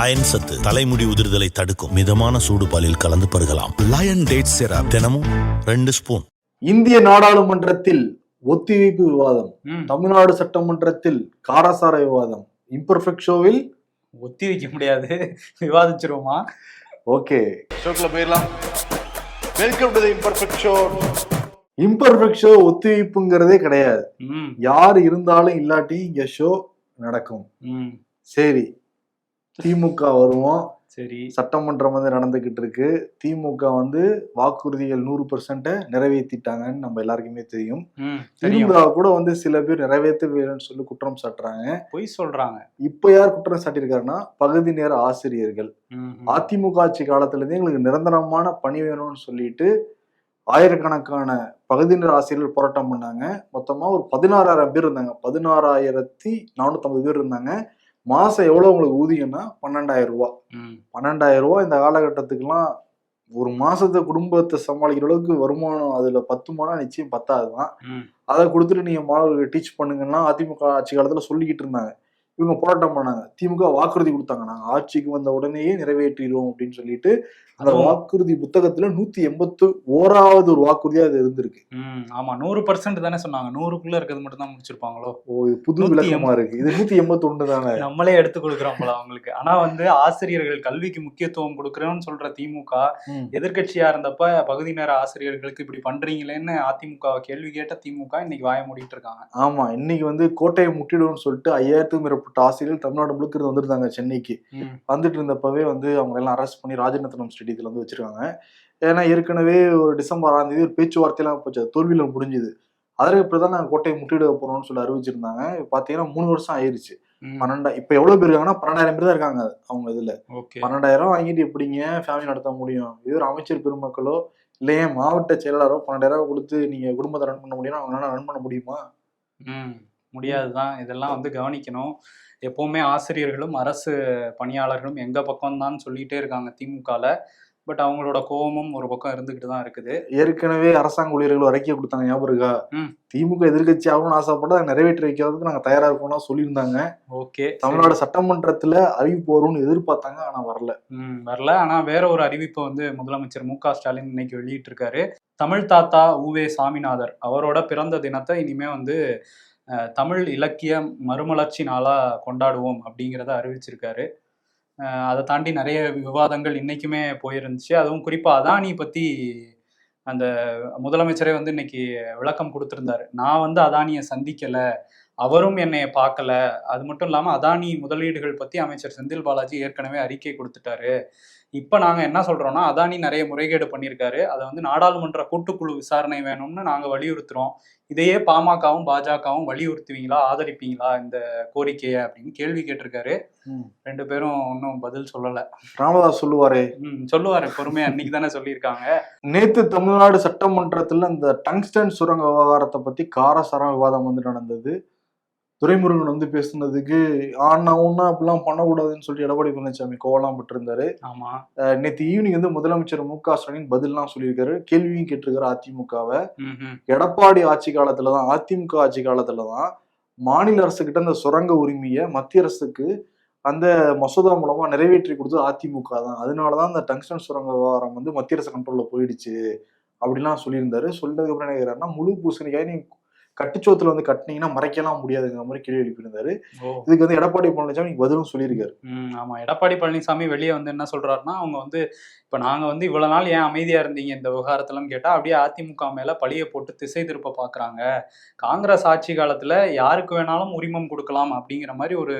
Iron சத்து தலைமுடி உதிர்தலை தடுக்கும். மிதமான சூடு பாலில் கலந்து பருகலாம். லயன் டேட் சிரப் தினமும் ரெண்டு ஸ்பூன். இந்திய நாடாளுமன்றத்தில் ஒத்திவைப்பு விவாதம். தமிழ்நாடு சட்டமன்றத்தில் காரசார விவாதம். இம்பர்ஃபெக்ட் ஷோவில் ஒத்தி வைக்க முடியாது. விவாதிச்சிருவோமா? ஓகே. ஷோக்குள்ள போயிடலாம். Welcome to the imperfect show imperfect show ஒத்திவைப்புங்கிறதே கிடையாது. ம். யார் இருந்தாலும் இல்லாட்டி இங்க ஷோ நடக்கும். ம். சரி. திமுக வருவோம். சரி. சட்டமன்றம் வந்து நடந்துகிட்டு இருக்கு திமுக வந்து வாக்குறுதிகள் நூறு பெர்சென்ட நிறைவேற்றிட்டாங்கன்னு நம்ம எல்லாருக்குமே தெரியும். திமுக கூட வந்து சில பேர் நிறைவேற்றவில்லைன்னு சொல்லி குற்றம் சாட்டுறாங்க. பொய் சொல்றாங்க. இப்ப யார் குற்றம் சாட்டியிருக்காருன்னா பகுதி நேர ஆசிரியர்கள். அதிமுக ஆட்சி காலத்துல இருந்தே எங்களுக்கு நிரந்தரமான பணி வேணும்னு சொல்லிட்டு ஆயிரக்கணக்கான பகுதி நேர ஆசிரியர்கள் போராட்டம் பண்ணாங்க. மொத்தமா ஒரு பதினாறாயிரம் பேர் இருந்தாங்க. பதினாறாயிரத்தி நானூத்தி பேர் இருந்தாங்க. மாசம் எவ்வளவு உங்களுக்கு ஊதியம்னா? பன்னெண்டாயிரம் ரூபாய் ம், பன்னெண்டாயிரம் ரூபாய் இந்த காலகட்டத்துக்குலாம் ஒரு மாசத்தை குடும்பத்தை சமாளிக்கிற அளவுக்கு வருமானம் அதுல பத்துமானா நிச்சயம் பத்தாதுதான். அதை கொடுத்துட்டு நீங்க மாணவர்களுக்கு டீச் பண்ணுங்கன்னா அதிமுக ஆட்சி காலத்துல சொல்லிக்கிட்டு இருந்தாங்க. இவங்க போராட்டம் பண்ணாங்க. திமுக வாக்குறுதி கொடுத்தாங்க. நாங்க ஆட்சிக்கு வந்த உடனேயே நிறைவேற்றிடுவோம் அப்படின்னு சொல்லிட்டு அந்த வாக்குறுதி புத்தகத்துல நூத்தி எண்பத்து ஓராவது ஒரு வாக்குறுதியா அது இருந்திருக்கு. ஆமா. நூறு பர்சன்ட் தானே சொன்னாங்க. நூறுக்குள்ள இருக்கிறது மட்டும் தான் முடிச்சிருப்பாங்களோ? ஓ இது புது விளக்கமா இருக்கு. இது நூத்தி எண்பத்தி ஒண்ணு தானே? நம்மளே எடுத்து கொடுக்குறோம் போல அவங்களுக்கு. ஆனா வந்து ஆசிரியர்கள் கல்விக்கு முக்கியத்துவம் கொடுக்குறோம்னு சொல்ற திமுக ம். எதிர்க்கட்சியா இருந்தப்ப பகுதி நேர ஆசிரியர்களுக்கு இப்படி பண்றீங்களேன்னு அதிமுக கேள்வி கேட்ட திமுக இன்னைக்கு வாய மூடிட்டு இருக்காங்க. ஆமா. இன்னைக்கு வந்து கோட்டையை முட்டிடுவோம்னு சொல்லிட்டு ஐயாயிரத்துக்கும் மேற்பட்ட ஆசிரியர்கள் தமிழ்நாடு முழுக்க இருந்து வந்திருந்தாங்க சென்னைக்கு. வந்துட்டு இருந்தப்பவே வந்து அவங்க எல்லாம் அரெஸ்ட் பண்ணி ராஜநத்தனம் ஸ்டேடியத்தில் வந்து வச்சிருக்காங்க. ஏன்னா ஏற்கனவே ஒரு டிசம்பர் ஆறாம் தேதி ஒரு பேச்சுவார்த்தையெல்லாம் போச்சு. தோல்வியில முடிஞ்சுது. அதற்கு அப்புறம் தான் நாங்கள் கோட்டையை முட்டிட போறோம்னு சொல்லி அறிவிச்சிருந்தாங்க. இப்ப பாத்தீங்கன்னா மூணு வருஷம் ஆயிருச்சு. பன்னெண்டா இப்ப எவ்வளவு பேர் இருக்காங்கன்னா பன்னெண்டாயிரம் பேர் தான் இருக்காங்க அவங்க இதுல. பன்னெண்டாயிரம் வாங்கிட்டு எப்படிங்க ஃபேமிலி நடத்த முடியும்? இது ஒரு அமைச்சர் பெருமக்களோ இல்லையே? மாவட்ட செயலாளரோ பன்னெண்டாயிரம் கொடுத்து நீங்க குடும்பத்தை ரன் பண்ண முடியும்னா அவங்களால ரன் பண்ண முடியுமா? ம் முடியாதுதான். இதெல்லாம் வந்து கவனிக்கணும். எப்பவுமே ஆசிரியர்களும் அரசு பணியாளர்களும் எங்க பக்கம் தான் சொல்லிட்டே இருக்காங்க திமுகல. பட் அவங்களோட கோபமும் ஒரு பக்கம் இருந்துகிட்டு தான் இருக்குது. ஏற்கனவே அரசாங்க ஊழியர்கள் அறிக்கை கொடுத்தாங்க ஞாபகம் இருக்கா. திமுக எதிர்கட்சி ஆகணும்னு ஆசைப்பட்டு அதை நிறைவேற்றி வைக்கிறதுக்கு நாங்க தயாரா இருக்கோம்லாம் சொல்லியிருந்தாங்க. ஓகே தமிழ்நாடு சட்டமன்றத்துல அறிவிப்பு வரும்னு எதிர்பார்த்தாங்க ஆனா வரல. ம் வரல. ஆனா வேற ஒரு அறிவிப்பை வந்து முதலமைச்சர் மு க ஸ்டாலின் இன்னைக்கு வெளியிட்டிருக்காரு. தமிழ் தாத்தா உவே சாமிநாதர் அவரோட பிறந்த தினத்தை இனிமே வந்து தமிழ் இலக்கிய மறுமலர்ச்சி நாளாக கொண்டாடுவோம் அப்படிங்கிறத அறிவிச்சிருக்காரு. அதை தாண்டி நிறைய விவாதங்கள் இன்னைக்குமே போயிருந்துச்சு. அதுவும் குறிப்பாக அதானி பற்றி அந்த முதலமைச்சரே வந்து இன்னைக்கு விளக்கம் கொடுத்துருந்தாரு. நான் வந்து அதானியை சந்திக்கலை அவரும் என்னை பார்க்கல. அது மட்டும் இல்லாமல் அதானி முதலீடுகள் பற்றி அமைச்சர் செந்தில் பாலாஜி ஏற்கனவே அறிக்கை கொடுத்துட்டாரு. இப்ப நாங்க என்ன சொல்றோம்னா அதானி நிறைய முறைகேடு பண்ணியிருக்காரு. அதை வந்து நாடாளுமன்ற கூட்டுக்குழு விசாரணை வேணும்னு நாங்க வலியுறுத்துறோம். இதையே பாமகவும் பாஜகவும் வலியுறுத்துவீங்களா? ஆதரிப்பீங்களா இந்த கோரிக்கையை அப்படின்னு கேள்வி கேட்டிருக்காரு. ரெண்டு பேரும் இன்னும் பதில் சொல்லல. ராமதாஸ் சொல்லுவாரே. ம் சொல்லுவாரு. பொறுமையா அன்னைக்கு தானே சொல்லியிருக்காங்க. நேத்து தமிழ்நாடு சட்டமன்றத்துல அந்த டங்ஸ்டன் சுரங்க விவகாரத்தை பத்தி காரசாரம் விவாதம் வந்து நடந்தது. துரைமுருகன் வந்து பேசுனதுக்கு ஆனா ஒண்ணு அப்படிலாம் பண்ணக்கூடாதுன்னு சொல்லிட்டு எடப்பாடி பழனிசாமி கோவலாம் பட்டிருந்தாரு. ஆமா. நேத்து ஈவினிங் வந்து முதலமைச்சர் மு க ஸ்டாலின் பதில்லாம் சொல்லியிருக்காரு. கேள்வியும் கேட்டிருக்காரு அதிமுகவை. எடப்பாடி ஆட்சி காலத்துலதான் அதிமுக ஆட்சி காலத்துலதான் மாநில அரசு கிட்ட அந்த சுரங்க உரிமையை மத்திய அரசுக்கு அந்த மசோதா மூலமா நிறைவேற்றி கொடுத்தது அதிமுக தான். அதனாலதான் அந்த டங்ஸ்டன் சுரங்க விவகாரம் வந்து மத்திய அரசு கண்ட்ரோல்ல போயிடுச்சு அப்படிலாம் சொல்லியிருந்தாரு. சொன்னதுக்கு அப்புறம் என்ன முழு பூசணிக்காய் நீ கட்டுச்சோத்துல வந்து கட்டினீங்கன்னா மறைக்கலாம் முடியாதுங்கிற மாதிரி கேள்வி எழுப்பியிருந்தாரு. இதுக்கு வந்து எடப்பாடி பழனிசாமி பதிலும் சொல்லியிருக்காரு. ஆமா. எடப்பாடி பழனிசாமி வெளியே வந்து என்ன சொல்றாருன்னா அவங்க வந்து இப்ப நாங்க வந்து இவ்வளவு நாள் ஏன் அமைதியா இருந்தீங்க இந்த விவகாரத்துலன்னு கேட்டா அப்படியே அதிமுக மேல பழிய போட்டு திசை திருப்ப பாக்குறாங்க. காங்கிரஸ் ஆட்சி காலத்துல யாருக்கு வேணாலும் உரிமம் கொடுக்கலாம் அப்படிங்கிற மாதிரி ஒரு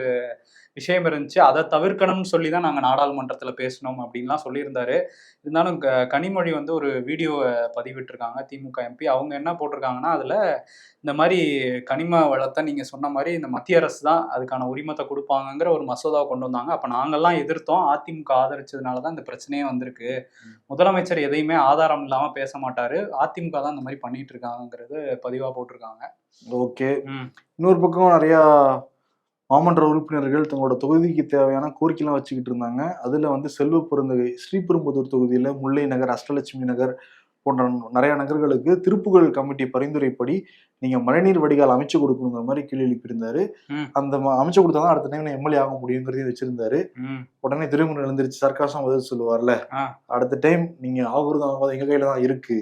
விஷயம் இருந்துச்சு. அதை தவிர்க்கணும்னு சொல்லி தான் நாங்கள் நாடாளுமன்றத்தில் பேசினோம் அப்படின்லாம் சொல்லியிருந்தாரு. இருந்தாலும் க- கனிமொழி வந்து ஒரு வீடியோவை பதிவிட்டிருக்காங்க திமுக எம்பி. அவங்க என்ன போட்டிருக்காங்கன்னா அதில் இந்த மாதிரி கனிம வளத்தை நீங்கள் சொன்ன மாதிரி இந்த மத்திய அரசு தான் அதுக்கான உரிமத்தை கொடுப்பாங்கங்கிற ஒரு மசோதாவை கொண்டு வந்தாங்க. அப்போ நாங்கள்லாம் எதிர்த்தோம். அதிமுக ஆதரிச்சதுனால தான் இந்த பிரச்சனையே வந்திருக்கு. முதலமைச்சர் எதையுமே ஆதாரம் இல்லாமல் பேச மாட்டாரு. அதிமுக தான் இந்த மாதிரி பண்ணிட்டு இருக்காங்கங்கிறது பதிவாக போட்டிருக்காங்க. ஓகே. இன்னொரு பக்கம் நிறைய மாமன்ற உறுப்பினர்கள் தங்களோட தொகுதிக்கு தேவையான கோரிக்கைலாம் வச்சுக்கிட்டு இருந்தாங்க. அதில் வந்து செல்வ பெருந்தகை ஸ்ரீபெரும்புதூர் தொகுதியில் முல்லை நகர் அஷ்டலட்சுமி நகர் போன்ற நிறைய நகர்களுக்கு திருப்புகழ் கமிட்டி பரிந்துரைப்படி நீங்க மழைநீர் வடிகால் அமைச்சு கொடுக்கணுங்கிற மாதிரி கேள்வி எழுப்பியிருந்தாரு. அந்த அமைச்சு கொடுத்தாதான் அடுத்த டைம்ல எம்எல்ஏ ஆக முடியுங்கிறதையும் வச்சிருந்தாரு. உடனே திருமுறை எழுந்திருச்சு சர்க்காசம் பதில் சொல்லுவார்ல. அடுத்த டைம் நீங்க ஆகுறது ஆகாது எங்க கையில தான் இருக்கு.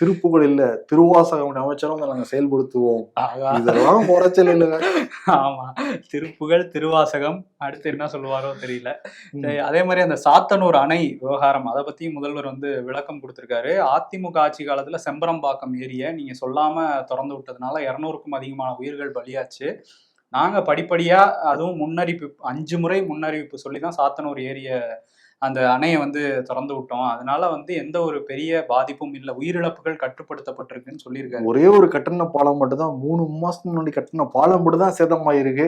திருப்புகள் இல்ல திருவாசகம் அமைச்சாலும் அதை நாங்க செயல்படுத்துவோம். இதெல்லாம் குறைச்சல் இல்லைங்க ஆமா. திருப்புகழ் திருவாசகம் அடுத்து என்ன சொல்லுவாரோ தெரியல. அதே மாதிரி அந்த சாத்தனூர் அணை விவகாரம் அதை பத்தியும் முதல்வர் வந்து விளக்கம் கொடுத்திருக்காரு. அதிமுக ஆட்சி காலத்துல செம்பரம்பாக்கம் ஏரிய நீங்க சொல்லாம திறந்து விட்டதுனால இருநூறுக்கும் அதிகமான உயிர்கள் பலியாச்சு. நாங்க படிப்படியா அதுவும் முன்னறிவிப்பு அஞ்சு முறை முன்னறிவிப்பு சொல்லி தான் சாத்தனூர் ஏரிய அந்த அணையை வந்து திறந்து விட்டோம். அதனால வந்து எந்த ஒரு பெரிய பாதிப்பும் இல்லை. உயிரிழப்புகள் கட்டுப்படுத்தப்பட்டிருக்குன்னு சொல்லியிருக்காரு. ஒரே ஒரு கட்டண பாலம் மட்டும் தான் மூணு மாசத்துக்கு முன்னாடி கட்டின பாலம் மட்டும் தான் சேதமாயிருக்கு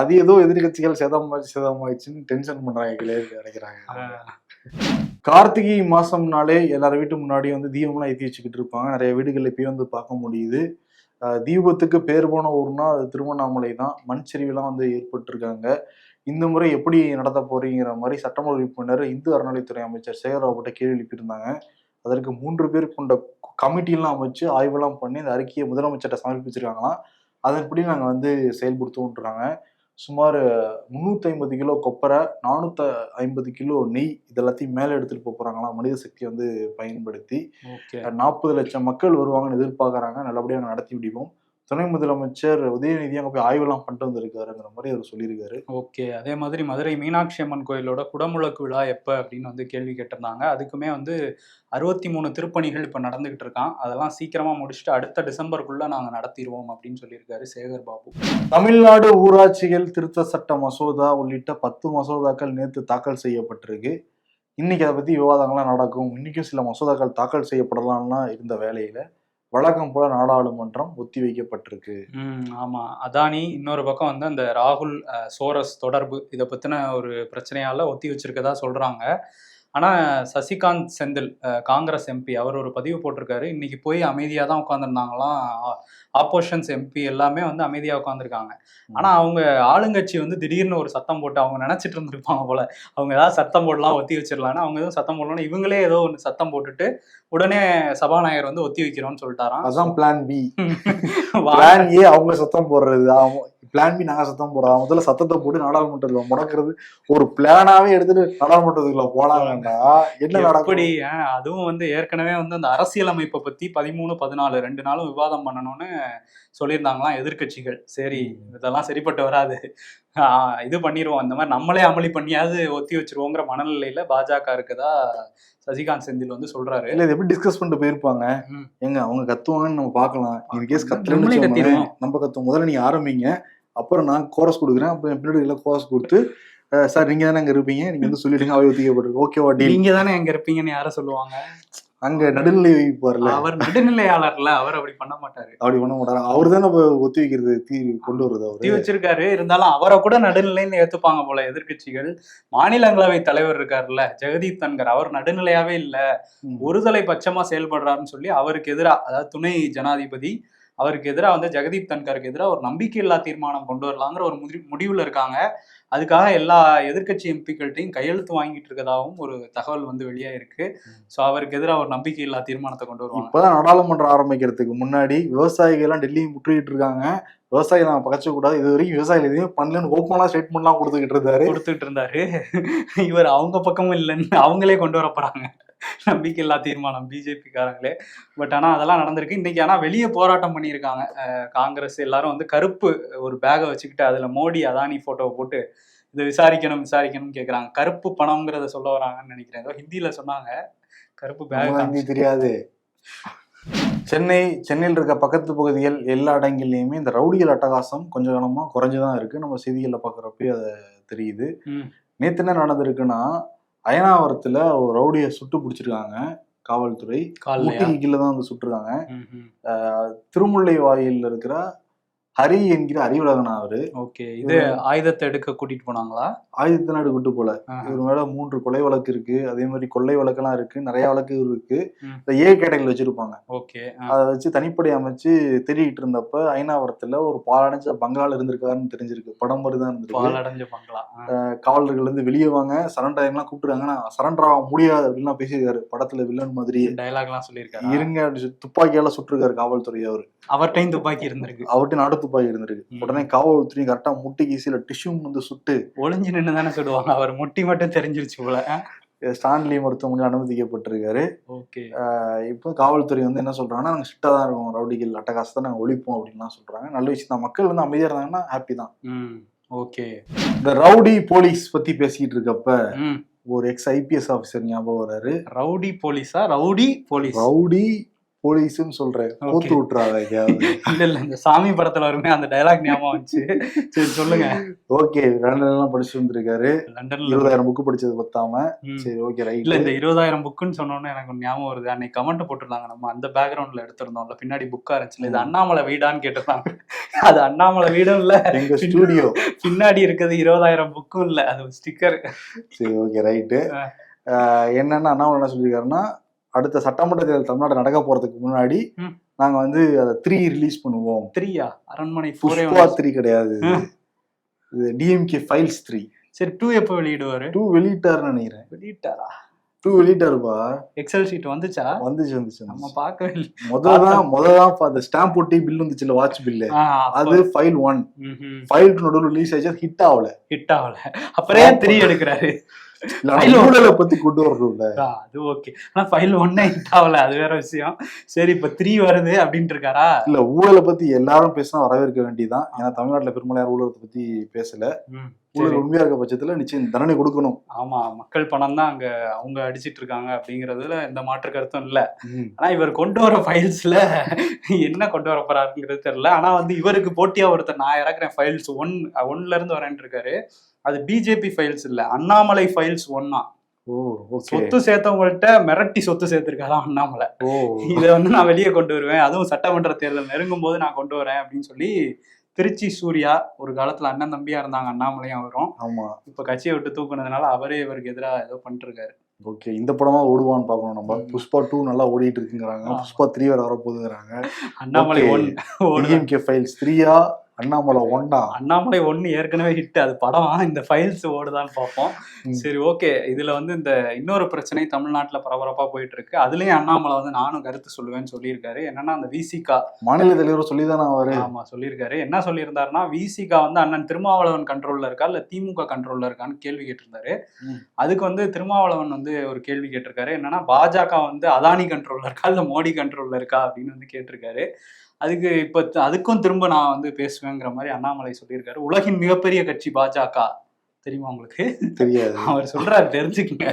அது ஏதோ எதிர்கட்சிகள் சேதமாச்சு சேதமாயிடுச்சுன்னு டென்ஷன் பண்றாங்க நினைக்கிறாங்க. கார்த்திகை மாசம்னாலே எல்லார் வீட்டு முன்னாடி வந்து தீபம்லாம் ஏற்றி வச்சுக்கிட்டு இருப்பாங்க. நிறைய வீடுகள் இப்பயும் வந்து பார்க்க முடியுது. தீபத்துக்கு பேர் போன ஊர்னா அது திருவண்ணாமலை தான். மண் சரிவுலாம் வந்து ஏற்பட்டிருக்காங்க. இந்த முறை எப்படி நடத்த போறீங்கிற மாதிரி சட்டமன்ற உறுப்பினர் இந்து அறநிலைத்துறை அமைச்சர் சேகர்பாபுட்ட கேள்வி எழுப்பியிருந்தாங்க. அதற்கு மூன்று பேர் கொண்ட கமிட்டிலாம் அமைச்சு ஆய்வெல்லாம் பண்ணி இந்த அறிக்கையை முதலமைச்சர்கிட்ட சமர்ப்பிச்சிருக்காங்களாம். அதன்படி நாங்கள் வந்து செயல்படுத்துவோன்றாங்க சுமார் முந்நூற்றி ஐம்பது கிலோ கொப்பரை நானூற்றி ஐம்பது கிலோ நெய் இது எல்லாத்தையும் மேலே எடுத்துகிட்டு போக போகிறாங்களாம் மனித சக்தியை வந்து பயன்படுத்தி நாற்பது லட்சம் மக்கள் வருவாங்கன்னு எதிர்பார்க்குறாங்க. நல்லபடியாக நடத்தி முடிப்போம். துணை முதலமைச்சர் உதயநிதி அங்கே போய் ஆய்வெல்லாம் பண்ணிட்டு வந்திருக்காருங்கிற மாதிரி அவர் சொல்லியிருக்காரு. ஓகே. அதே மாதிரி மதுரை மீனாட்சி அம்மன் கோயிலோட குடமுழக்கு விழா எப்போ அப்படின்னு வந்து கேள்வி கேட்டிருந்தாங்க. அதுக்குமே வந்து அறுபத்தி மூணு திருப்பணிகள் இப்போ நடந்துகிட்டு இருக்கான். அதெல்லாம் சீக்கிரமா முடிச்சுட்டு அடுத்த டிசம்பருக்குள்ள நாங்கள் நடத்திடுவோம் அப்படின்னு சொல்லியிருக்காரு சேகர் பாபு. தமிழ்நாடு ஊராட்சிகள் திருத்த சட்ட மசோதா உள்ளிட்ட பத்து மசோதாக்கள் நேற்று தாக்கல் செய்யப்பட்டிருக்கு. இன்னைக்கு அதை பத்தி விவாதங்கள்லாம் நடக்கும். இன்னைக்கும் சில மசோதாக்கள் தாக்கல் செய்யப்படலாம்னா இருந்த வேலையில வழக்கம் போல நாடாளுமன்றம் ஒத்தி வைக்கப்பட்டிருக்கு. ஆமா. அதானி இன்னொரு பக்கம் வந்து அந்த ராகுல் அஹ், சோரஸ் தொடர்பு இதை பத்தின ஒரு பிரச்சனையால ஒத்தி வச்சிருக்கதா சொல்றாங்க. ஆனா சசிகாந்த் செந்தில் காங்கிரஸ் எம்பி அவர் ஒரு பதிவு போட்டிருக்காரு. இன்னைக்கு போய் அமைதியா தான் உட்காந்துருந்தாங்களாம் ஆப்போசிஷன்ஸ் எம்பி எல்லாமே வந்து அமைதியா உட்காந்துருக்காங்க ஆனா அவங்க ஆளுங்கட்சி வந்து திடீர்னு ஒரு சத்தம் போட்டு அவங்க நினைச்சிட்டு இருந்திருப்பாங்க போல. அவங்க ஏதாவது சத்தம் போடலாம் ஒத்தி வச்சிடலாம்னு. அவங்க எதுவும் சத்தம் போடலாம் இவங்களே ஏதோ ஒன்று சத்தம் போட்டுட்டு உடனே சபாநாயகர் வந்து ஒத்தி வைக்கிறோம்னு சொல்லிட்டாராம். அதான் பிளான் பி பிளான் ஏ அவங்க சத்தம் போடுறது. பிளான் பி நாங்க சத்தம் போடுறோம் முதல்ல சத்தத்தை போட்டு நாடாளுமன்றத்துல முடக்கிறது. ஒரு பிளானாவே எடுத்துட்டு நாடாளுமன்றத்துக்குள்ள போனாங்கன்னா என்ன ஆஹ், அதுவும் வந்து ஏற்கனவே வந்து அந்த அரசியலமைப்பை பத்தி பதிமூணு பதினாலு ரெண்டு நாளும் விவாதம் பண்ணணும்னு சொல்லியிருந்தாங்களாம் எதிர்க்கட்சிகள். சரி இதெல்லாம் சரிப்பட்டு வராது. இது பண்ணிடுவோம் இந்த மாதிரி நம்மளே அமளி பண்ணியாவது ஒத்தி வச்சிருவோங்கிற மனநிலையில பாஜக இருக்கதா? சசிகாந்த் செந்தில் வந்து சொல்றாரு. இல்ல இது எப்படி டிஸ்கஸ் பண்ணிட்டு போயிருப்பாங்க. எங்க அவங்க கத்துவாங்கன்னு நம்ம பார்க்கலாம். இன் கேஸ் கத்துலன்னு நம்ம கத்துவோம். முதல்ல நீங்க ஆரம்பிங்க. அப்புறம் நான் கோரஸ் கொடுக்குறேன். அப்புறம் பின்னாடி எல்லாம் கோரஸ் கொடுத்து சார் நீங்க தானே அங்க இருப்பீங்க? நீங்க வந்து சொல்லிடுங்க அவை ஒத்திக்கப்பட்டிருக்கு ஓகேவா டீல் நீங்க தானே எங்க இருப்பீங்கன்னு யார சொல்லுவாங்க? அங்க நடுநிலை வைப்பார்ல அவர் நடுநிலையாளர்ல அவர் அப்படி பண்ண மாட்டாரு. அப்படி பண்ண மாட்டாங்க அவர் தானே இப்ப ஒத்தி வைக்கிறது தீ கொண்டு வருது அவரு. வச்சிருக்காரு. இருந்தாலும் அவரை கூட நடுநிலைன்னு ஏத்துப்பாங்க போல எதிர்க்கட்சிகள். மாநிலங்களவை தலைவர் இருக்காருல்ல ஜெகதீப் தன்கர். அவர் நடுநிலையாவே இல்ல. ஒருதலை பட்சமா செயல்படுறாருன்னு சொல்லி அவருக்கு எதிரா அதாவது துணை ஜனாதிபதி அவருக்கு எதிராக வந்து ஜெகதீப் தன்கருக்கு எதிராக ஒரு நம்பிக்கையில்லா தீர்மானம் கொண்டு வரலாங்கிற ஒரு முடி முடிவுல இருக்காங்க. அதுக்காக எல்லா எதிர்க்கட்சி எம்பிக்கள்கிட்டையும் கையெழுத்து வாங்கிட்டு இருக்கதாகவும் ஒரு தகவல் வந்து வெளியாயிருக்கு. ஸோ அவருக்கு எதிராக ஒரு நம்பிக்கையில்லா தீர்மானத்தை கொண்டு வருவாங்க. இப்பதான் நாடாளுமன்றம் ஆரம்பிக்கிறதுக்கு முன்னாடி விவசாயிகள் எல்லாம் டெல்லி முற்றுகிட்டு இருக்காங்க. விவசாயிகள் நம்ம பகச்ச கூடாது இது வரைக்கும் விவசாயிகள் எதையும் பண்ணலன்னு ஓப்பனா ஸ்டேட்மெண்ட்லாம் கொடுத்துக்கிட்டு இருந்தாரு. கொடுத்துட்டு இருந்தாரு. இவர் அவங்க பக்கமும் இல்லைன்னு அவங்களே கொண்டு வர போறாங்க நம்பிக்கையில்லா தீர்மானம் பிஜேபி காரங்களே. பட் ஆனா அதெல்லாம் நடந்திருக்கு. இன்னைக்கு ஆனா வெளியே போராட்டம் பண்ணியிருக்காங்க. காங்கிரஸ் எல்லாரும் வந்து கருப்பு ஒரு பேகை வச்சுக்கிட்டு அதுல மோடி அதானி போட்டோவை போட்டு இதை விசாரிக்கணும் விசாரிக்கணும்னு கேக்குறாங்க. கருப்பு பணம்ங்கிறத சொல்ல வராங்கன்னு நினைக்கிறேன். ஏதோ ஹிந்தியில சொன்னாங்க. கருப்பு பேக் அங்கே தெரியாது. சென்னை சென்னையில் இருக்க பக்கத்து பகுதிகள் எல்லா இடங்கள்லையுமே இந்த ரவுடிகள் அட்டகாசம் கொஞ்ச காலமா குறைஞ்சுதான் இருக்கு. நம்ம செய்திகளில் பார்க்குறப்பே அது தெரியுது. நேத்து என்ன நடந்திருக்குன்னா அயனாவரத்துல ஒரு ரவுடியை சுட்டு பிடிச்சிருக்காங்க காவல்துறை. கீழே தான் வந்து சுட்டுருக்காங்க. திருமுல்லை வாயில்ல இருக்கிற ஹரி என்கிற அறிவுலகன் அவரு ஓகே இது ஆயுதத்தை எடுக்க கூட்டிட்டு போனாங்களா? ஆயுதத்தை நாடு விட்டு போல. இவர் மேல மூன்று கொலை வழக்கு இருக்கு. அதே மாதிரி கொள்ளை வழக்கெல்லாம் இருக்கு. நிறைய வழக்கு இருக்கு. இந்த ஏ கேட்டகரியில் வச்சிருப்பாங்க. ஓகே அதை வச்சு தனிப்படை அமைச்சு தேடிட்டு இருந்தப்ப ஐநாவரத்துல ஒரு பாலடைஞ்ச பங்காள இருந்திருக்காருன்னு தெரிஞ்சிருக்கு. படம் மாதிரி தான் இருந்திருக்கு. பாலடைஞ்சு பண்ணலாம் காவலர்கள் இருந்து வெளியே வாங்க சரண்டர் எல்லாம் கூப்பிட்டுருக்காங்க. நான் சரண்டர் ஆக முடியாது அப்படின்லாம் பேசியிருக்காரு. படத்துல வில்லன் மாதிரி. டயலாக் எல்லாம் சொல்லியிருக்காரு? இருங்க அப்படி சொல்லி துப்பாக்கியால சுட்டிருக்காரு காவல்துறை அவர். அவர்கிட்டையும் துப்பாக்கி இருந்திருக்கு. அவர்கிட்ட நாடு துப்பாக்கி இருந்திருக்கு. உடனே காவல்துறை கரெக்டா முட்டி கீசில டிஷ்யூம் வந்து சுட்டு ஒளிஞ்சு நின்று தானே சொல்லுவாங்க அவர் முட்டி மட்டும் தெரிஞ்சிருச்சு போல. ஸ்டான்லி மருத்துவமனையில் அனுமதிக்கப்பட்டிருக்காரு. ஓகே. இப்போ காவல்துறை வந்து என்ன சொல்றாங்கன்னா நாங்க ஸ்ட்ரிக்டா தான் இருக்கோம் ரவுடிகள் அட்டகாசத்தை நாங்க ஒழிப்போம் அப்படின்லாம் சொல்றாங்க. நல்ல விஷயம் தான். மக்கள் வந்து அமைதியா இருந்தாங்கன்னா ஹாப்பி தான். ஓகே. இந்த ரவுடி போலீஸ் பத்தி பேசிட்டு இருக்கப்ப ஒரு எக்ஸ் ஐபிஎஸ் ஆபீசர் ஞாபகம் வராரு. ரவுடி போலீஸா? Rowdy police. ரவுடி போலீஸ்னு சொல்றேன். விட்டுறாங்க எங்கேயாவது. இல்ல இல்ல இந்த சாமி படத்துல வருமே அந்த டயலாக் ஞாபகம் வந்துச்சு. சரி சொல்லுங்க. ஓகே லண்டன் எல்லாம் படிச்சு வந்திருக்காரு. லண்டன்ல இருபதாயிரம் புக்கு படிச்சது பத்தாம. சரி ஓகே இல்ல ரைட் இந்த இருபதாயிரம் புக்குன்னு சொன்னோன்னே எனக்கு ஞாபகம் வருது. அன்னைக்கு கமெண்ட் போட்டிருந்தாங்க. நம்ம அந்த பேக்ரவுண்ட்ல எடுத்திருந்தோம்ல பின்னாடி புக்கா இருந்துச்சுல இது அண்ணாமலை வீடான்னு கேட்டிருந்தாங்க. அது அண்ணாமலை வீடும் இல்ல. எங்க ஸ்டூடியோ பின்னாடி இருக்கிறது இருபதாயிரம் புக்கும் இல்ல. அது ஸ்டிக்கர் சரி ஓகே ரைட்டு. என்னன்னா அண்ணாமலை என்ன சொல்லியிருக்காருன்னா அடுத்த சட்டமன்ற தேர்தல் தமிழ்நாடு நடக்க போறதுக்கு முன்னாடி. நாங்க வந்து அதை த்ரீ ரிலீஸ் பண்ணுவோம். த்ரீயா அரண்மனை புஷ்பா த்ரீ கிடையாது. இது. டிஎம்கே ஃபைல்ஸ் த்ரீ சரி டூ எப்போ வெளியிடுவாரு? டூ வெளியிட்டாருன்னு நினைக்கிறேன். வெளியிட்டாரா? டூ வெளியிட்டாருப்பா. எக்ஸல் ஷீட் வந்துச்சா? வந்துச்சு வந்துச்சு நம்ம வந்துச்சு. பார்க்கவே இல்லை. முதல்தான் முதல்தான் அந்த ஸ்டாம்ப் ஒட்டி பில் வந்துச்சுல வாட்ச் பில்லு அது ஃபைல் ஒன். ஃபைல் நடுவில் ரிலீஸ் ஆச்சு ஹிட் ஆகல. ஹிட் ஆகல. அப்புறம் த்ரீ எடுக்கிறாரு. பத்தி கொண்டு வரணும்ல. அது ஓகே ஆனா ஃபைல் ஒன்னே ஹிட் ஆகல அது வேற விஷயம். சரி இப்ப த்ரீ வருது அப்படின்ட்டு இருக்காரா இல்ல ஊழலை பத்தி எல்லாரும் பேசினா வரவேற்க வேண்டியதான் ஏன்னா தமிழ்நாட்டுல பெரும்பாலும் யாரும் ஊழலை பத்தி பேசல. ஊழல். உண்மையா இருக்க பட்சத்துல நிச்சயம் தண்டனை கொடுக்கணும். ஆமா மக்கள் பணம் தான் அங்க அவங்க அடிச்சிட்டு இருக்காங்க அப்படிங்கறதுல எந்த மாற்று கருத்தும் இல்ல. ஆனா இவர் கொண்டு வர ஃபைல்ஸ்ல என்ன கொண்டு வர போறாருங்கிறது தெரியல. ஆனா வந்து இவருக்கு போட்டியா ஒருத்தர் நான் இறக்குறேன் ஃபைல்ஸ் ஒன் ஒன்ல இருந்து வரேன் இருக்காரு அது பிஜேபி ஃபைல்ஸ் இல்ல. அண்ணாமலை ஃபைல்ஸ் ஒன்னா. சொத்து சேர்த்தவங்கள்ட்ட மிரட்டி சொத்து சேர்த்திருக்காராம் அண்ணாமலை. ஓ. இதை வந்து நான் வெளியே கொண்டு வருவேன். அதுவும் சட்டமன்ற தேர்தல் நெருங்கும் போது நான் கொண்டு வரேன் அப்படின்னு சொல்லி திருச்சி சூர்யா ஒரு காலத்துல அண்ணன் தம்பியா இருந்தாங்க அண்ணாமலையும் அவரும். ஆமா. இப்ப கட்சியை விட்டு தூக்குனதுனால அவரே இவருக்கு எதிராக ஏதோ பண்ணிட்டு இருக்காரு ஓகே இந்த படமா ஓடுவான்னு பார்க்கணும் நம்ம. புஷ்பா டூ நல்லா ஓடிட்டு இருக்குங்கிறாங்க. புஷ்பா த்ரீ வர வரப்போகுதுங்கிறாங்க. அண்ணாமலை. ஒன் ஃபைல்ஸ் த்ரீயா அண்ணாமலை ஒன்னா? அண்ணாமலை ஒன்னு ஏற்கனவே ஹிட் அது படம் இந்த ஃபைல்ஸ் ஓடுதான்னு பார்ப்போம். சரி ஓகே இதுல வந்து இந்த இன்னொரு பிரச்சனை தமிழ்நாட்டுல பரபரப்பா போயிட்டு இருக்கு அதுலயும் அண்ணாமலை வந்து நானும் கருத்து சொல்லுவேன்னு சொல்லியிருக்காரு. என்னன்னா அந்த விசிகா மாநில தலைவர் சொல்லிதானே அவரு? ஆமா சொல்லியிருக்காரு. என்ன சொல்லியிருந்தாருன்னா விசிகா வந்து அண்ணன் திருமாவளவன் கண்ட்ரோல்ல இருக்கா இல்ல திமுக கண்ட்ரோல்ல இருக்கான்னு கேள்வி கேட்டிருந்தாரு. அதுக்கு வந்து திருமாவளவன் வந்து ஒரு கேள்வி கேட்டிருக்காரு. என்னன்னா பாஜக வந்து அதானி கண்ட்ரோல்ல இருக்கா இல்ல மோடி கண்ட்ரோல்ல இருக்கா அப்படின்னு வந்து கேட்டிருக்காரு. அதுக்கு இப்ப அதுக்கும் திரும்ப நான் வந்து பேசுவேங்கிற மாதிரி அண்ணாமலை சொல்லியிருக்காரு. உலகின் மிகப்பெரிய கட்சி பாஜக. தெரியுமா உங்களுக்கு? தெரியாது. அவர் சொல்றாரு தெரிஞ்சுக்கங்க.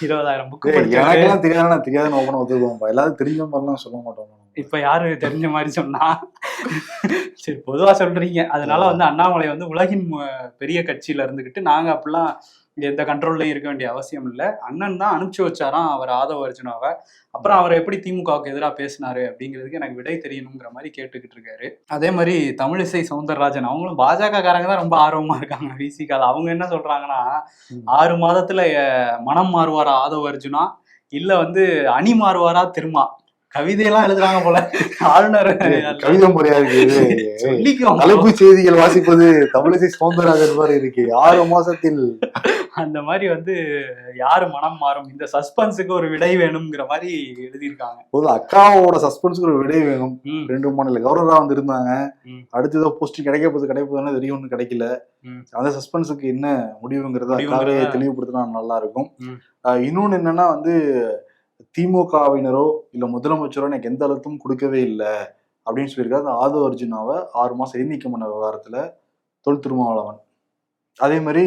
இருபதாயிரம் புக்கு எனக்கெல்லாம் தெரியாது நான் தெரியாதுன்னு ஓப்பனா ஒத்துக்குவோம்ப்பா எல்லாரும் தெரிஞ்ச மாதிரிலாம் சொல்ல மாட்டோம். இப்ப யாரு தெரிஞ்ச மாதிரி சொன்னா? சரி பொதுவா சொல்றீங்க. அதனால வந்து அண்ணாமலை வந்து உலகின் பெரிய கட்சியில இருந்துகிட்டு நாங்க அப்படிலாம் எந்த கண்ட்ரோல்லையும் இருக்க வேண்டிய அவசியம் இல்லை. அண்ணன் தான் அனுப்பிச்சு வச்சாராம் அவர் ஆதவ அர்ஜுனாவை. அப்புறம் அவர் எப்படி திமுகவுக்கு எதிராக பேசினாரு அப்படிங்கிறதுக்கு எனக்கு விடை தெரியணுங்கிற மாதிரி கேட்டுக்கிட்டு இருக்காரு. அதே மாதிரி தமிழிசை சவுந்தரராஜன் அவங்களும் பாஜக காரங்க தான் ரொம்ப ஆர்வமா இருக்காங்க. விசிகால அவங்க என்ன சொல்றாங்கன்னா. ஆறு மாதத்துல மனம் மாறுவாரா ஆதவ அர்ஜுனா? இல்ல வந்து அணி மாறுவாரா திருமா? கவிதையெல்லாம் எழுதுறாங்க போல. ஆளுநர். கவிதை முறையா இருக்கு? தலைப்புச் செய்திகள் வாசிப்பது தமிழிசை சவுந்தரராஜன் மாதிரி இருக்கு. ஆறு மாசத்தில். அந்த மாதிரி வந்து யாரு மனம் மாறும்? இந்த சஸ்பென்ஸுக்கு ஒரு விடை வேணுங்கிற மாதிரி எழுதியிருக்காங்க. போது அக்காவோட சஸ்பென்ஸ்க்கு ஒரு விடை வேணும். ரெண்டு மாநில கௌரவரா வந்து இருந்தாங்க ம். அடுத்ததோ போஸ்டிங் கிடைக்க போகுது கிடைக்க போகுதுன்னு தெரியும் ஒன்றும் கிடைக்கல. அந்த சஸ்பென்ஸுக்கு என்ன முடிவுங்கிறத அக்காவே தெளிவுபடுத்தினா நல்லா இருக்கும். இன்னொன்னு என்னன்னா வந்து திமுகவினரோ இல்லை முதலமைச்சரோ எனக்கு எந்த அழுத்தமும் கொடுக்கவே இல்லை அப்படின்னு சொல்லியிருக்காரு. அந்த ஆதோ அர்ஜுனாவை ஆறு மாதம் இடைநீக்கம் பண்ண விவகாரத்தில் தொல் திருமாவளவன். அதே மாதிரி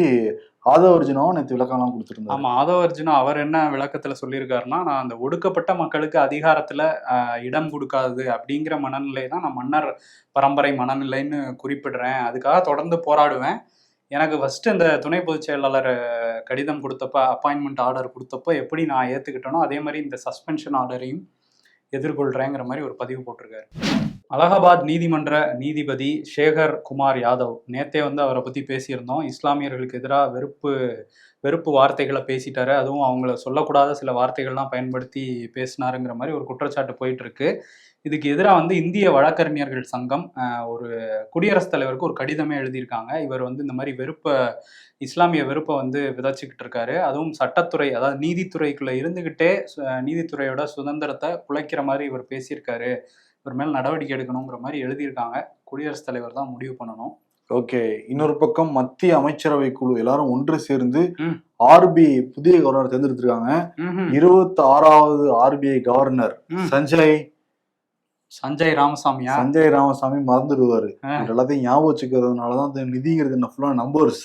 ஆதவ அர்ஜுனாவும் நேற்று விளக்கம்லாம் கொடுத்துருந்தோம் ஆமாம் ஆதவ அர்ஜுனா அவர் என்ன விளக்கத்தில் சொல்லியிருக்காருன்னா நான் அந்த ஒடுக்கப்பட்ட மக்களுக்கு அதிகாரத்தில் இடம் கொடுக்காது அப்படிங்கிற மனநிலை தான் நான் மன்னர் பரம்பரை மனநிலைன்னு குறிப்பிடுறேன். அதுக்காக தொடர்ந்து போராடுவேன். எனக்கு ஃபர்ஸ்ட் இந்த துணை பொதுச் செயலாளர் கடிதம் கொடுத்தப்ப அப்பாயின்மெண்ட் ஆர்டர் கொடுத்தப்ப எப்படி நான் ஏற்றுக்கிட்டேனோ அதே மாதிரி இந்த சஸ்பென்ஷன் ஆர்டரையும் எதிர்கொள்கிறேங்கிற மாதிரி ஒரு பதிவு போட்டிருக்காரு. அலகாபாத் நீதிமன்ற நீதிபதி சேகர் குமார் யாதவ். நேத்தே வந்து அவரை பத்தி பேசியிருந்தோம். இஸ்லாமியர்களுக்கு எதிராக வெறுப்பு வெறுப்பு வார்த்தைகளை பேசிட்டாரு. அதுவும் அவங்கள சொல்லக்கூடாத சில வார்த்தைகள்லாம் பயன்படுத்தி பேசினாருங்கிற மாதிரி ஒரு குற்றச்சாட்டு போயிட்டு இருக்கு இதுக்கு எதிராக வந்து இந்திய வழக்கறிஞர்கள் சங்கம் ஒரு குடியரசுத் தலைவருக்கு ஒரு கடிதமே எழுதியிருக்காங்க. இவர் வந்து இந்த மாதிரி வெறுப்பை இஸ்லாமிய வெறுப்பை வந்து விதைச்சிக்கிட்டு இருக்காரு. அதுவும் சட்டத்துறை அதாவது நீதித்துறைக்குள்ளே இருந்துக்கிட்டே சு- நீதித்துறையோட சுதந்திரத்தை குலைக்கிற மாதிரி இவர் பேசியிருக்காரு. இவர் மேல் நடவடிக்கை எடுக்கணுங்கிற மாதிரி எழுதியிருக்காங்க. குடியரசுத் தலைவர் தான் முடிவு பண்ணணும். ஓகே. இன்னொரு பக்கம் மத்திய அமைச்சரவை குழு எல்லாரும் ஒன்று சேர்ந்து. ஆர்பிஐ புதிய கவர்னர் தேர்ந்தெடுத்திருக்காங்க. இருபத்தி ஆறாவது ஆர்பிஐ கவர்னர். சஞ்சய். சஞ்சய் ராமசாமியா? சஞ்சய் ராமசாமி மறந்துடுவாரு. எல்லாத்தையும் ஞாபகம் வச்சுக்கிறதுனாலதான் நிதிங்கிறது என்ன ஃபுல்லா நம்பர்ஸ்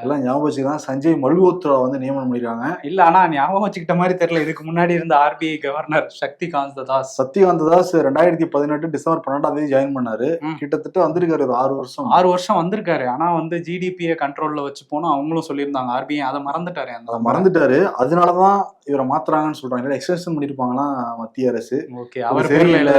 எல்லாம் ஞாபகம் வச்சுதான் சஞ்சய் மல்ஹோத்ரா வந்து நியமனம் பண்ணிருக்காங்க. இல்ல ஆனா ஞாபகம் வச்சுக்கிட்ட மாதிரி தெரியல. இதுக்கு முன்னாடி இருந்த ஆர்பிஐ கவர்னர் சக்தி காந்த தாஸ். சத்யகாந்த தாஸ் ரெண்டாயிரத்தி பதினெட்டு டிசம்பர் பன்னெண்டாம் தேதி ஜாயின் பண்ணாரு. கிட்டத்தட்ட வந்திருக்காரு ஒரு ஆறு வருஷம். ஆறு வருஷம் வந்திருக்காரு. ஆனா வந்து ஜிடிபியை கண்ட்ரோல்ல வச்சு போனோம். அவங்களும் சொல்லியிருந்தாங்க. ஆர்பிஐ அதை மறந்துட்டாரு அந்த மறந்துட்டாரு. அதனாலதான் இவரை மாத்துறாங்கன்னு சொல்றாங்க. எக்ஸ்டென்ஷன் பண்ணிருப்பாங்களாம் மத்திய அரசு. ஓகே அவர் சரியில்லை.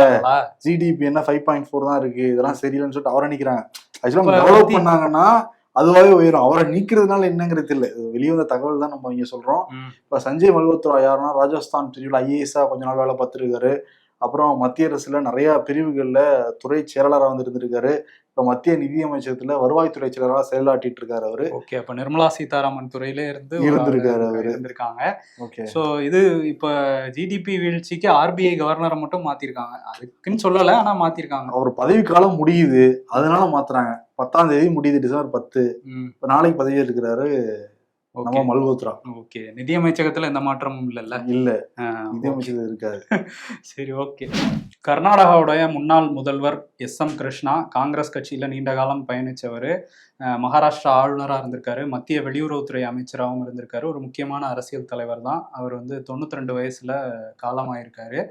ஜிடிபி என்ன ஃபைவ் பாயிண்ட் ஃபோர் தான் இருக்கு. இதெல்லாம் சரியில்லைன்னு சொல்லிட்டு அவரை நிக்கிறாங்க. ஆக்சுவலா டெவலப் பண்ணாங்கன்னா அதுவாகவே உயரும். அவரை நீக்கிறதுனால என்னங்கிறது இல்லை வெளியே வந்த தகவல் தான் நம்ம இங்க சொல்றோம். இப்ப சஞ்சய் மல்ஹோத்ரா யாருன்னா ராஜஸ்தான் பிரிவில் ஐஏஎஸ்ஸா கொஞ்ச நாள் வேலை பார்த்துருக்காரு. அப்புறம் மத்திய அரசுல நிறைய பிரிவுகள்ல துறை செயலாளராக வந்து இருந்திருக்காரு. இப்ப மத்திய நிதி அமைச்சகத்துல வருவாய்த்துறை செயலராக செயலாட்டிட்டு இருக்காரு அவரு. ஓகே அப்ப நிர்மலா சீதாராமன் துறையில இருந்து இருந்திருக்காரு அவரு. இருந்திருக்காங்க. ஓகே. சோ இது இப்ப ஜிடிபி வீழ்ச்சிக்கு ஆர்பிஐ கவர்னரை மட்டும் மாத்திருக்காங்க. அதுக்குன்னு சொல்லல ஆனா மாத்திருக்காங்க. அவர் பதவி காலம் முடியுது. அதனால மாத்துறாங்க. பத்தாம் தேதி முடியுது டிசம்பர் பத்து. இப்ப நாளைக்கு பதவி இருக்கிறாரு நம்ம மல்ஹோத்ரா ஓகே. நிதி அமைச்சகத்துல எந்த மாற்றமும் இல்லைல்ல? இல்ல. ஆ, நிதி அமைச்சகம் இருக்காரு சரி ஓகே. கர்நாடகாவுடைய முன்னாள் முதல்வர் எஸ் எம் கிருஷ்ணா காங்கிரஸ் கட்சியில நீண்ட காலம் பயணிச்சவர் மகாராஷ்டிரா ஆளுநராக இருந்திருக்காரு மத்திய வெளியுறவுத்துறை அமைச்சராகவும் இருந்திருக்காரு ஒரு முக்கியமான அரசியல் தலைவர் தான். அவர் வந்து தொண்ணூத்தி ரெண்டு வயசுல காலமாயிருக்காரு.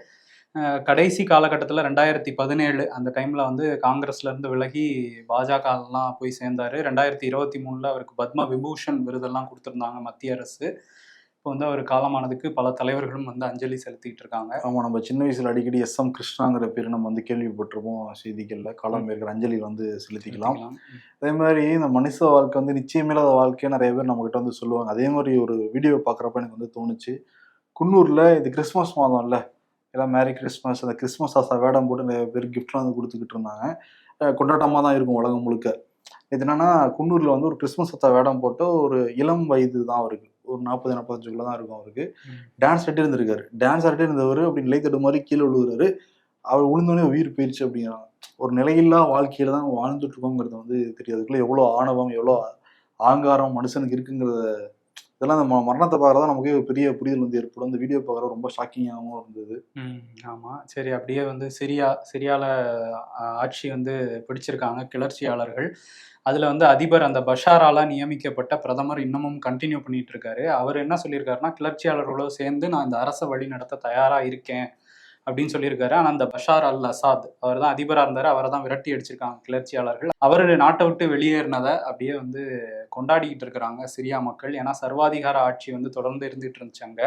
கடைசி காலகட்டத்தில் ரெண்டாயிரத்தி பதினேழு அந்த டைம்ல வந்து காங்கிரஸ்ல இருந்து விலகி பாஜக எல்லாம் போய் சேர்ந்தாரு. ரெண்டாயிரத்தி இருபத்தி மூணுல அவருக்கு பத்ம விபூஷன் விருதெல்லாம் கொடுத்திருந்தாங்க மத்திய அரசு. இப்போ வந்து அவர் காலமானதுக்கு பல தலைவர்களும் வந்து அஞ்சலி செலுத்திட்டு இருக்காங்க. ஆமா நம்ம சின்ன வயசுல அடிக்கடி எஸ் எம் கிருஷ்ணாங்கிற பேர் நம்ம வந்து கேள்விப்பட்டிருப்போம் செய்திகள்ல. காலம் இருக்கிற அஞ்சலி வந்து செலுத்திக்கலாம். அதே மாதிரி இந்த மனுஷ வாழ்க்கை வந்து நிச்சயமில்லாத வாழ்க்கையை நிறைய பேர் நம்ம கிட்ட வந்து சொல்லுவாங்க. அதே மாதிரி ஒரு வீடியோ பார்க்குறப்ப எனக்கு வந்து தோணுச்சு. குன்னூர்ல இது கிறிஸ்மஸ் மாதம்ல எல்லாம் மேரி கிறிஸ்மஸ் அந்த கிறிஸ்மஸ் ஆசா வேடம் போட்டு நிறைய பேர் கிஃப்ட்லாம் வந்து கொடுத்துக்கிட்டு இருந்தாங்க. அஹ் கொண்டாட்டமா தான் இருக்கும் உலகம் முழுக்க. இது என்னன்னா குன்னூர்ல வந்து ஒரு கிறிஸ்மஸ் அத்தா வேடம் போட்டு ஒரு இளம் வயது தான் அவருக்கு. ஒரு நாற்பது நாற்பத்தஞ்சுக்குள்ள தான் இருக்கும் அவருக்கு. டான்ஸ் ஆடிட்டே இருந்திருக்காரு. டான்ஸ் ஆடிட்டே இருந்தவர் அப்படி நிலை தட்டு மாதிரி கீழே விழுகுறாரு. அவர் விழுந்தோடனே உயிர் போயிடுச்சு அப்படிங்கிறாங்க ஒரு நிலையில்லா வாழ்க்கையில தான் வாழ்ந்துட்டு இருக்கோங்கிறது வந்து தெரியாதுக்குள்ள எவ்வளோ ஆணவம் எவ்வளோ ஆங்காரம் மனுஷனுக்கு இருக்குங்கிறத இதெல்லாம் அந்த ம- மரணத்தை பார்க்குறதா நமக்கு பெரிய புரிதல் வந்து ஏற்படும். அந்த வீடியோ பார்க்குறது ரொம்ப ஷாக்கிங்காகவும் இருந்தது. ம் சரி அப்படியே வந்து சிரியா சிரியால ஆட்சி வந்து பிடிச்சிருக்காங்க கிளர்ச்சியாளர்கள். அதில் வந்து அதிபர் அந்த பஷாரால நியமிக்கப்பட்ட பிரதமர் இன்னமும் கண்டினியூ பண்ணிட்டு இருக்காரு. அவர் என்ன சொல்லியிருக்காருன்னா கிளர்ச்சியாளர்களோடு சேர்ந்து நான் இந்த அரசை வழி நடத்த தயாராக இருக்கேன். அப்படின்னு சொல்லியிருக்காரு. ஆனா அந்த பஷார் அல் அசாத் அவர் தான் அதிபரா இருந்தாரு. அவரை தான் விரட்டி அடிச்சிருக்காங்க கிளர்ச்சியாளர்கள். அவர் நாட்டை விட்டு வெளியேறினதை அப்படியே வந்து கொண்டாடிக்கிட்டு இருக்கிறாங்க சிரியா மக்கள். ஏன்னா சர்வாதிகார ஆட்சி வந்து தொடர்ந்து இருந்துட்டு இருந்துச்சு அங்க.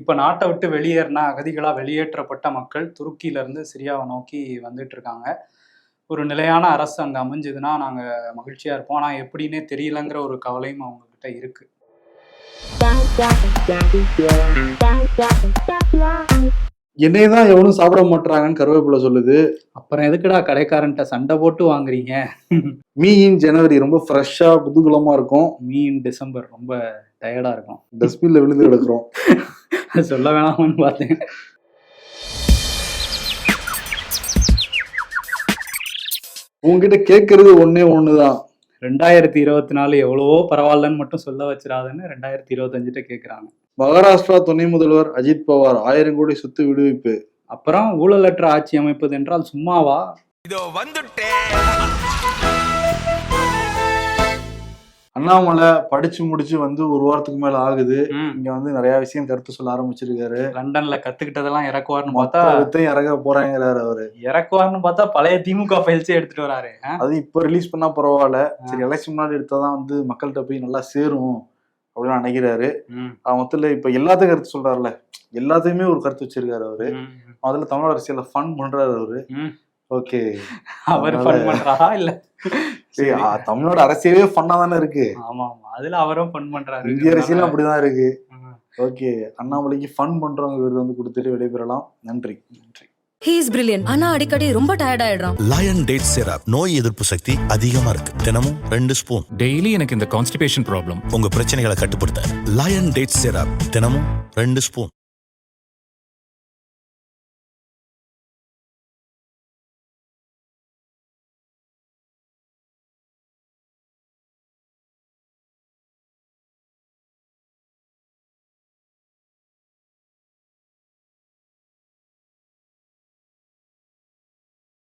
இப்ப நாட்டை விட்டு வெளியேறின அகதிகளா வெளியேற்றப்பட்ட மக்கள் துருக்கியில இருந்து சிரியாவை நோக்கி வந்துட்டு இருக்காங்க. ஒரு நிலையான அரசு அங்க அமைஞ்சதுன்னா நாங்க மகிழ்ச்சியா இருப்போம். ஆனா எப்படின்னே தெரியலங்கிற ஒரு கவலையும் அவங்க கிட்ட இருக்கு என்னைய தான் எவனும் சாப்பிட மாட்டாங்கன்னு கருவேப்பிலை சொல்லுது. அப்புறம் எதுக்குடா கடைக்காரன்ட்ட சண்டை போட்டு வாங்குறீங்க? மீன் ஜனவரி ரொம்ப ஃப்ரெஷ்ஷா புதுகுலமா இருக்கும். மீன் டிசம்பர் ரொம்ப டயர்டா இருக்கும். டஸ்ட்பின்ல விழுந்து கிடக்குறோம். சொல்ல வேணாமான்னு பார்த்தேன். உங்ககிட்ட கேட்கறது ஒன்னே ஒண்ணுதான். ரெண்டாயிரத்தி இருபத்தி நாலு எவ்வளவோ பரவாயில்லன்னு மட்டும் சொல்ல வச்சிடாதுன்னு ரெண்டாயிரத்தி இருபத்தஞ்சுட்ட கேக்குறாங்க. மகாராஷ்டிரா துணை முதல்வர் அஜித் பவார் ஆயிரம் கோடி சொத்து விடுவிப்பு. அப்புறம் ஊழலற்ற ஆட்சி அமைப்பது என்றால் சும்மாவா? அண்ணாமலை படிச்சு முடிச்சு வந்து ஒரு வாரத்துக்கு மேல ஆகுது. இங்க வந்து நிறைய விஷயம் கருத்து சொல்ல ஆரம்பிச்சிருக்காரு. லண்டன்ல கத்துக்கிட்டதெல்லாம் இறக்குவார்னு மொத்த பார்த்தா வித்தையும் இறக்க போறாங்கிறாரு அவரு. இறக்குவார்னு பார்த்தா பழைய திமுக ஃபைல்ஸே எடுத்துட்டு வராரு? அது இப்ப ரிலீஸ் பண்ணா பரவாயில்ல. சரி எலெக்ஷன் முன்னாடி எடுத்தாதான் வந்து மக்கள்கிட்ட போய் நல்லா சேரும். அப்படின்னு நினைக்கிறாரு. மொத்தத்துல இப்ப எல்லாத்துக்கும் கருத்து சொல்றாருல எல்லாத்தையுமே ஒரு கருத்து வச்சிருக்காரு அவரு. அதுல தமிழ் அரசியல ஃபன் பண்றாரு அவரு. ஓகே. அவர் ஃபன் பண்றாரா இல்ல. சரி. தமிழ்நாடு அரசியலே ஃபன்னா தானே இருக்கு. ஆமா ஆமா அதுல அவரும் ஃபன் பண்றாரு. இந்திய அரசியலும் அப்படிதான் இருக்கு. ஓகே. அண்ணாமலைக்கு ஃபன் பண்றவங்க விருது வந்து கொடுத்துட்டு விடைபெறலாம். நன்றி. நன்றி. ஹீ இஸ் பிரில்லியன்ட் ஆனா அடிக்கடி ரொம்ப டயர்ட் ஆயிடுறான். லயன் டேட் சிரப் நோய் எதிர்ப்பு சக்தி அதிகமா இருக்கு. தினமும் ரெண்டு ஸ்பூன் டெய்லி எனக்கு இந்த கான்ஸ்டிபேஷன் ப்ராப்ளம் உங்க பிரச்சனைகளை கட்டுப்படுத்த லயன் டேட் சிரப் தினமும் ரெண்டு ஸ்பூன்